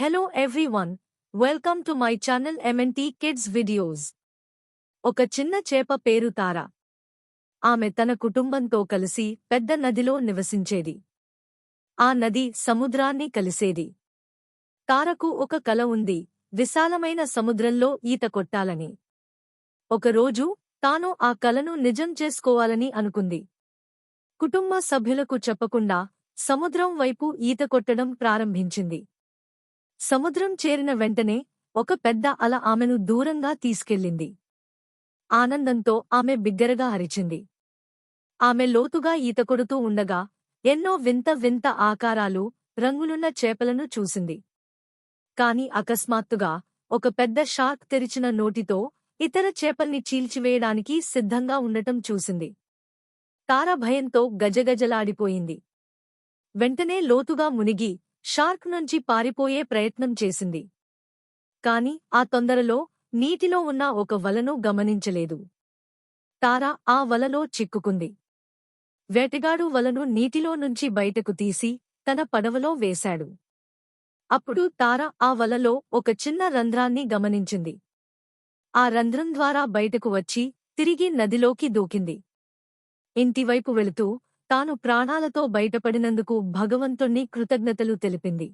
Hello everyone welcome to my channel MNT kids videos ఒక చిన్న చేప పేరు తార. ఆమె తన కుటుంబంతో కలిసి పెద్ద నదిలో నివసించేది. ఆ నది సముద్రాన్ని కలిసేది. తారకు ఒక కల ఉంది. విశాలమైన సముద్రంలో ఈత కొట్టాలని. ఒకరోజు తాను ఆ కలను నిజం చేసుకోవాలని అనుకుంది. కుటుంబ సభ్యులకు చెప్పకుండా సముద్రం వైపు ఈత కొట్టడం ప్రారంభించింది. సముద్రం చేరిన వెంటనే ఒక పెద్ద అల ఆమెను దూరంగా తీసుకెళ్ళింది. ఆనందంతో ఆమె బిగ్గరగా అరిచింది. ఆమె లోతుగా ఈత కొడుతూ ఉండగా ఎన్నో వింత వింత ఆకారాలు రంగులున్న చేపలను చూసింది. కాని అకస్మాత్తుగా ఒక పెద్ద షార్క్ తెరిచిన నోటితో ఇతర చేపల్ని చీల్చివేయడానికి సిద్ధంగా ఉండటం చూసింది. తార భయంతో గజగజలాడిపోయింది. వెంటనే లోతుగా మునిగి షార్క్ నుంచి పారిపోయే ప్రయత్నం చేసింది. కాని ఆ తొందరలో నీటిలో ఉన్న ఒక వలను గమనించలేదు. తారా ఆ వలలో చిక్కుకుంది. వేటగాడు వలను నీటిలో నుంచి బయటకు తీసి తన పడవలో వేశాడు. అప్పుడు తార ఆ వలలో ఒక చిన్న రంధ్రాన్ని గమనించింది. ఆ రంధ్రం ద్వారా బయటకు వచ్చి తిరిగి నదిలోకి దూకింది. ఇంటివైపు వెళుతూ తాను ప్రాణాలతో బయటపడినందుకు భగవంతుణ్ణి కృతజ్ఞతలు తెలిపింది.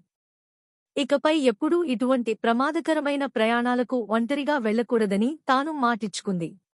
ఇకపై ఎప్పుడూ ఇటువంటి ప్రమాదకరమైన ప్రయాణాలకు ఒంటరిగా వెళ్ళకూడదని తాను మాటిచ్చుకుంది.